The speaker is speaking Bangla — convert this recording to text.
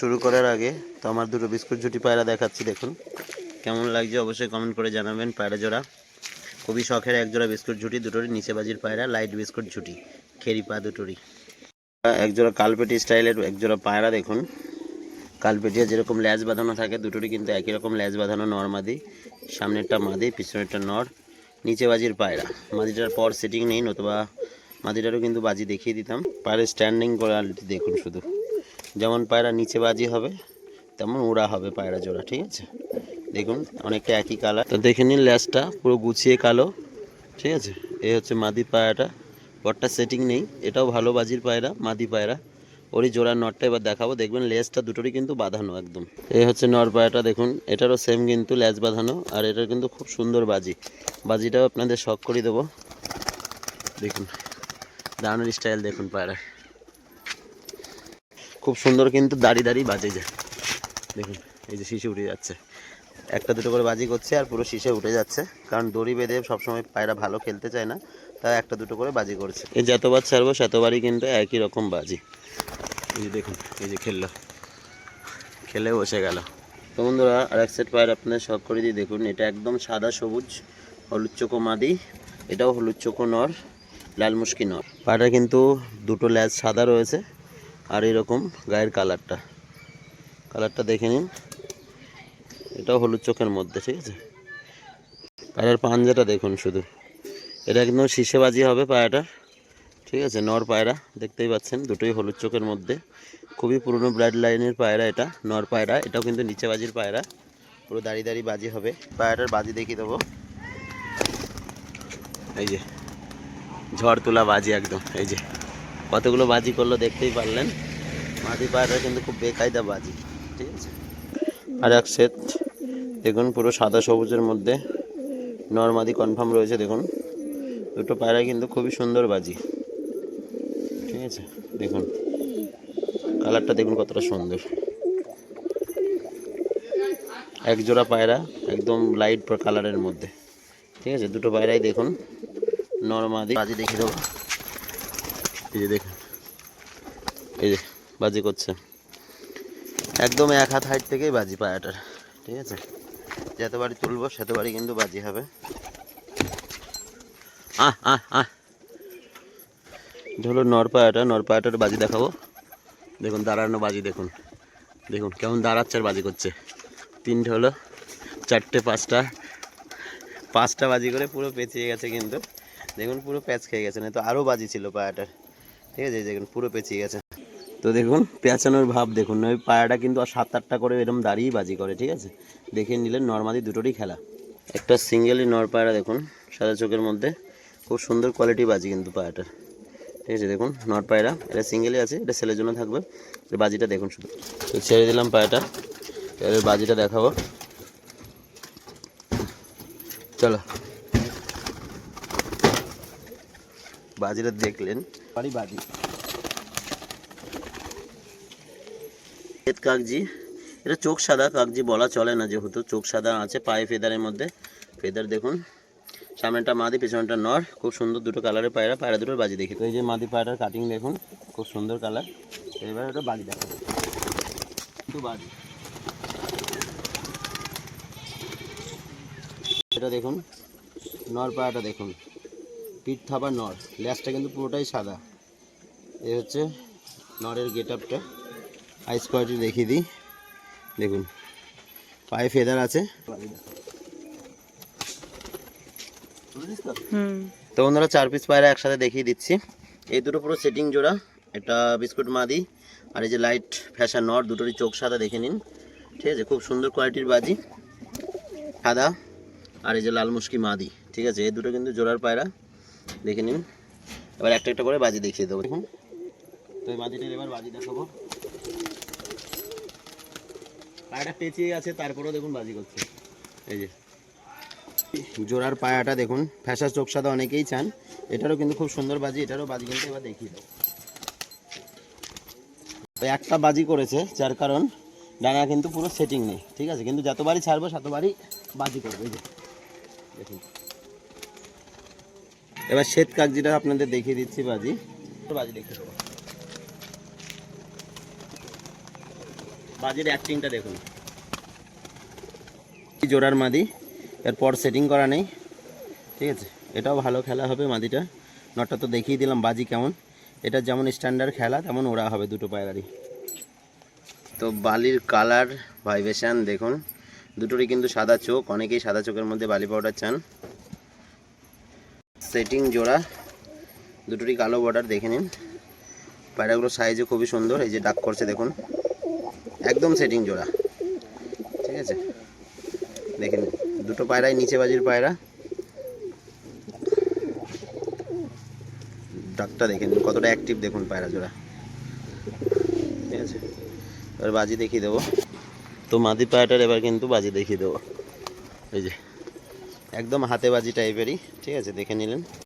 শুরু করার আগে তো আমার দুটো বিস্কুট ঝুটি পায়রা দেখাচ্ছি, দেখুন। কেমন লাগছে অবশ্যই কমেন্ট করে জানাবেন, পায়রা জোড়া। খুবই শখের এক জোড়া বিস্কুট ঝুটি, দুটোরই নিচে বাজির পায়রা লাইট বিস্কুট ঝুটি, খেরি পা দুটোরই। এক জোড়া কালপেটি স্টাইলের এক জোড়া পায়রা, দেখুন। কালপেটিয়া যেরকম ল্যাজ বাঁধানো থাকে, দুটোরই কিন্তু একই রকম ল্যাজ বাঁধানো নর মাদি। সামনেরটা মাদি, পিছনেরটা নর, নিচে বাজির পায়রা। মাদিটার পর সেটিং নেই, নতুবা মাদিটারও কিন্তু বাজি দেখিয়ে দিতাম। পায়রা স্ট্যান্ডিং কোয়ালিটি দেখুন শুধু। যেমন পায়রা নিচে বাজি হবে, তেমন ওড়া হবে পায়রা জোড়া, ঠিক আছে? দেখুন, অনেকটা একই কালার তো দেখে নিন ল্যাসটা পুরো গুছিয়ে কালো, ঠিক আছে? এই হচ্ছে মাদি পায়রাটা। বটটা সেটিং নেই, এটাও ভালো বাজির পায়রা, মাদি পায়রা। ওরই জোড়ার নটটা এবার দেখাবো। দেখবেন লেজটা দুটোরই কিন্তু বাঁধানো একদম। এই হচ্ছে নর পায়রাটা, দেখুন, এটারও সেম কিন্তু লেজ বাঁধানো, আর এটার কিন্তু খুব সুন্দর বাজি। বাজিটাও আপনাদের শখ করে দেবো। দেখুন দাঁড়ানোর স্টাইল দেখুন পায়রা খুব সুন্দর কিন্তু দাঁড়িয়ে দাঁড়িয়ে বাজে যায় দেখুন, এই যে শিশে উঠে যাচ্ছে। একটা দুটো করে বাজি করছে আর পুরো শিশে উঠে যাচ্ছে। কারণ দড়ি বেঁধে সবসময় পায়রা ভালো খেলতে চায় না, তাই একটা দুটো করে বাজি করছে। এই যতবার ছাড়বো সেতবারই কিন্তু একই রকম বাজি। এই যে দেখুন, এই যে খেললো। খেলে বসে গেল। তো বন্ধুরা আর এক সেট পায়ের আপনাদের শখ করে দিয়ে দেখুন। এটা একদম সাদা, সবুজ, হলুদ চোখো মাদি। এটাও হলুদ চোখো নর, লাল মুশকি নর। পায়রা কিন্তু দুটো ল্যাজ সাদা রয়েছে। আর এরকম গায়ের কালারটা। কালারটা দেখে নিন। এটাও হলুদ চোখের মধ্যে, ঠিক আছে? পায়রার পাঞ্জাটা দেখুন শুধু। এটা একদম শিশেবাজি হবে পায়রাটার ঠিক আছে? নর পায়রা, দেখতেই পাচ্ছেন, দুটোই হলুদ চোখের মধ্যে। খুবই পুরনো ব্লাড লাইনের পায়রা এটা, নর পায়রা। এটাও কিন্তু নিচে বাজির পায়রা। পুরো দাঁড়িয়ে দাঁড়িয়ে বাজি হবে। পায়রাটার বাজি দেখিয়ে দেবো। এই যে, ঝড় তোলা বাজি একদম, এই যে। কতগুলো বাজি করল, দেখতেই পারলেন। মাটি পায়রা কিন্তু খুব বেকায়দা বাজি, ঠিক আছে? আর এক সেট, দেখুন, পুরো সাদা সবুজের মধ্যে নর্মাদি কনফার্ম রয়েছে, দেখুন। দুটো পায়রা কিন্তু খুবই সুন্দর বাজি, ঠিক আছে? দেখুন, কালারটা দেখুন কতটা সুন্দর। এক জোড়া পায়রা, একদম লাইট কালারের মধ্যে, ঠিক আছে? দুটো পায়রাই দেখুন, নর্মাদি। বাজি দেখিয়ে দেবো। এই যে দেখুন। এই যে বাজি করছে। একদম এক হাত হাইট থেকেই বাজি পায়াটার, ঠিক আছে? যতবারই তুলবো, সেত বাড়ি কিন্তু বাজি হবে। আহ আহ আহ। এটা হলো নরপায়াটা নরপায়াটার বাজি দেখাবো। দেখুন, দাঁড়ানো বাজি দেখুন। দেখুন, কেমন দাঁড়াচ্ছে আর বাজি করছে। তিনটে হলো, চারটে, পাঁচটা। পাঁচটা বাজি করে পুরো পেঁচিয়ে গেছে কিন্তু। দেখুন, পুরো প্যাচ খেয়ে গেছে। না তো আরও বাজি ছিল পায়াটার। ঠিক আছে দেখুন, পুরো পেঁচিয়ে গেছে। তো দেখুন, পেঁচানোর ভাব দেখুন, ওই পায়াটা কিন্তু আর সাত আটটা করে এরকম দাঁড়িয়েই বাজি করে, ঠিক আছে? দেখে নিলেন নর্মালি দুটোরই খেলা। একটা সিঙ্গেলই নর পায়রা দেখুন, সাদা চোখের মধ্যে। খুব সুন্দর কোয়ালিটি বাজি কিন্তু পায়াটার ঠিক আছে, দেখুন নট পায়রা এটা সিঙ্গেলই আছে, এটা ছেলের জন্য থাকবে। বাজিটা দেখুন শুধু। তো ছেড়ে দিলাম পায়রাটা এবার বাজিটা দেখাবো। চলো। বাজিটা দেখলেন। বাড়ি বাজি কাগজি এটা চোখ সাদা কাগজি বলা চলে না যেহেতু, চোখ সাদা আছে, পায়ে ফেদারের মধ্যে। ফেদার দেখুন সামনেটা মাদি পেছনটা নর, খুব সুন্দর দুটো কালারের পায়রা পায়রা দুটোর বাজি দেখি। তো এই যে মাদি পায়রার কাটিং দেখুন, খুব সুন্দর কালার এবার ওটা বাজি দেখাবো একটু বাজি। এটা দেখুন, নর পায়রাটা দেখুন। পিঠ থাবা নর। ল্যাসটা কিন্তু পুরোটাই সাদা। এই হচ্ছে নরের গেট আপটা আইস কোয়ালিটি দেখিয়ে দিই। দেখুন পায়ে ফেদার আছে। তো বন্ধুরা চার পিস পায়রা একসাথে দেখিয়ে দিচ্ছি। এই দুটো পুরো সেটিং জোড়া। একটা বিস্কুট মাদি আর এই যে লাইট ফ্যাশন নর দুটোরই চোখ সাদা দেখে নিন। ঠিক আছে খুব সুন্দর কোয়ালিটির বাজি। সাদা আর এই যে লাল মুশকি মাদি। ঠিক আছে এই দুটো কিন্তু জোড়ার পায়রা। দেখে নিন। এবার একটা একটা করে বাজি দেখিয়ে দেবো। দেখুন। তো এই মাদিটার এবার বাজি দেখাবো। পায়রাটা পেঁচিয়ে আছে, তারপরেও দেখুন বাজি করছে। এই যে। জোড়ার পায়াটা দেখুন। ফ্যাশা চোখ সাদা অনেকেই চান। এটারও কিন্তু খুব সুন্দর বাজি। এটারও বাজি কিন্তু এবার দেখিয়ে দেবো। একটা বাজি করেছে, যার কারণ ডানা কিন্তু পুরো সেটিং নেই। ঠিক আছে? কিন্তু যতবারই ছাড়বো, ততবারই বাজি করব। এই যে। দেখুন। এবার শ্বেত কাগজিটা আপনাদের দেখিয়ে দিচ্ছি, বাজি। বাজি দেখিয়ে দেবো। বাজির অ্যাক্টিংটা দেখুন। জোড়ার মাদি, এরপর সেটিং করা নেই, ঠিক আছে? এটাও ভালো খেলা হবে মাদিটা। নটটা তো দেখিয়ে দিলাম, বাজি কেমন? এটা যেমন স্ট্যান্ডার্ড খেলা, তেমন ওরা হবে দুটো পায়রারই তো বালির কালার ভাইব্রেশন দেখুন। দুটোরই কিন্তু সাদা চোখ, অনেকেই সাদা চোখের মধ্যে বালি পাউডার চান। সেটিং জোড়া। দুটোরই কালো বর্ডার দেখে নিন। পায়রাগুলোর সাইজে খুবই সুন্দর, এই যে ডাক করছে দেখুন। একদম সেটিং জোড়া। ঠিক আছে? দেখে নিন, দুটো পায়রাই নিচে বাজির পায়রা। ডাকটা দেখে নিন, কতটা অ্যাক্টিভ দেখুন পায়রা জোড়া। ঠিক আছে? এবার বাজি দেখিয়ে দেবো। তো মাদি পায়রাটার এবার কিন্তু বাজি দেখিয়ে দেবো। এই যে একদম হাতে বাজি টাইপেরই ঠিক আছে দেখে নিলেন।